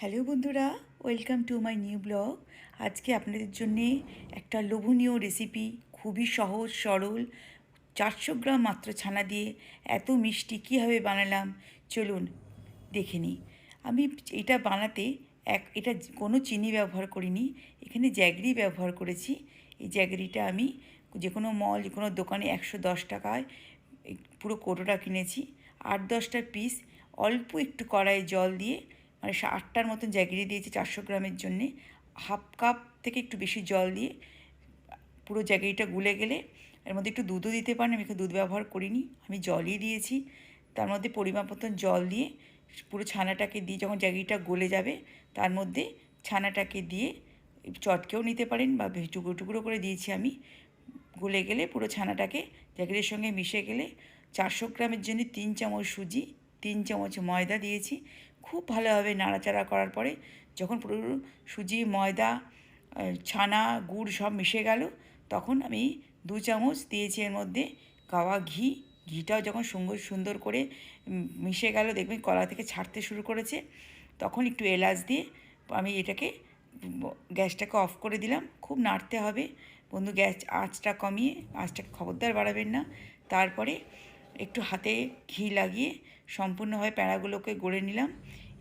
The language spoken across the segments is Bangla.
হ্যালো বন্ধুরা, welcome to my new blog. আজকে আপনাদের জন্যে একটা লোভনীয় রেসিপি, খুবই সহজ, সরল, চারশো গ্রাম মাত্র ছানা দিয়ে এত মিষ্টি কীভাবে বানালাম, চলুন দেখে নিই। আমি এটা বানাতে এক, এটা কোনো চিনি ব্যবহার করিনি, এখানে জ্যাগরি ব্যবহার করেছি। এই জ্যাগরিটা আমি যে কোনো মল, যে কোনো দোকানে একশো দশ টাকায় পুরো কোটোটা কিনেছি। আট দশটা পিস, অল্প একটু কড়াইয়ে জল দিয়ে মানে আটটার মতন জ্যাগরি দিয়েছি চারশো গ্রামের জন্যে। হাফ কাপ থেকে একটু বেশি জল দিয়ে পুরো জ্যাগরিটা গুলে গেলে এর মধ্যে একটু দুধও দিতে পারেন, আমি দুধ ব্যবহার করিনি, আমি জলই দিয়েছি। তার মধ্যে পরিমাপ মতন জল দিয়ে পুরো ছানাটাকে দিয়ে যখন জ্যাগরিটা গলে যাবে, তার মধ্যে ছানাটাকে দিয়ে চটকেও নিতে পারেন বা টুকরো টুকরো করে দিয়েছি আমি। গলে গেলে পুরো ছানাটাকে জ্যাগরির সঙ্গে মিশে গেলে চারশো গ্রামের জন্য তিন চামচ সুজি তিন চামচ ময়দা দিয়েছি। খুব ভালোভাবে নাড়াচাড়া করার পরে যখন পুরো সুজি, ময়দা ছানা, গুড় সব মিশে গেল, তখন আমি দু চামচ দিয়েছি এর মধ্যে গাওয়া ঘি। ঘিটাও যখন সুন্দর সুন্দর করে মিশে গেল, দেখবেন কলা থেকে ছাড়তে শুরু করেছে। তখন একটু এলাচ দিয়ে আমি এটাকে গ্যাসটাকে অফ করে দিলাম। খুব নাড়তে হবে। বন্ধু, গ্যাস আঁচটা কমিয়ে, আঁচটাকে খবরদার বাড়াবেন না। তারপরে একটু হাতে ঘি লাগিয়ে সম্পূর্ণভাবে প্যাঁড়াগুলোকে গড়ে নিলাম।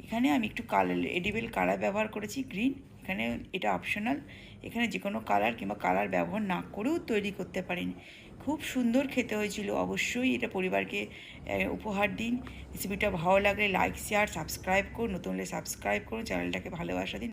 এখানে আমি একটু কালার, এডিবেল কালার ব্যবহার করেছি, গ্রিন। এখানে এটা অপশনাল। এখানে যে কোনো কালার কিংবা কালার ব্যবহার না করেও তৈরি করতে পারেন। খুব সুন্দর খেতে হয়েছিল, অবশ্যই এটা পরিবারকে উপহার দিন। রেসিপিটা ভালো লাগলে লাইক শেয়ার সাবস্ক্রাইব করুন। নতুন হলে সাবস্ক্রাইব করুন। চ্যানেলটাকে ভালোবাসা দিন।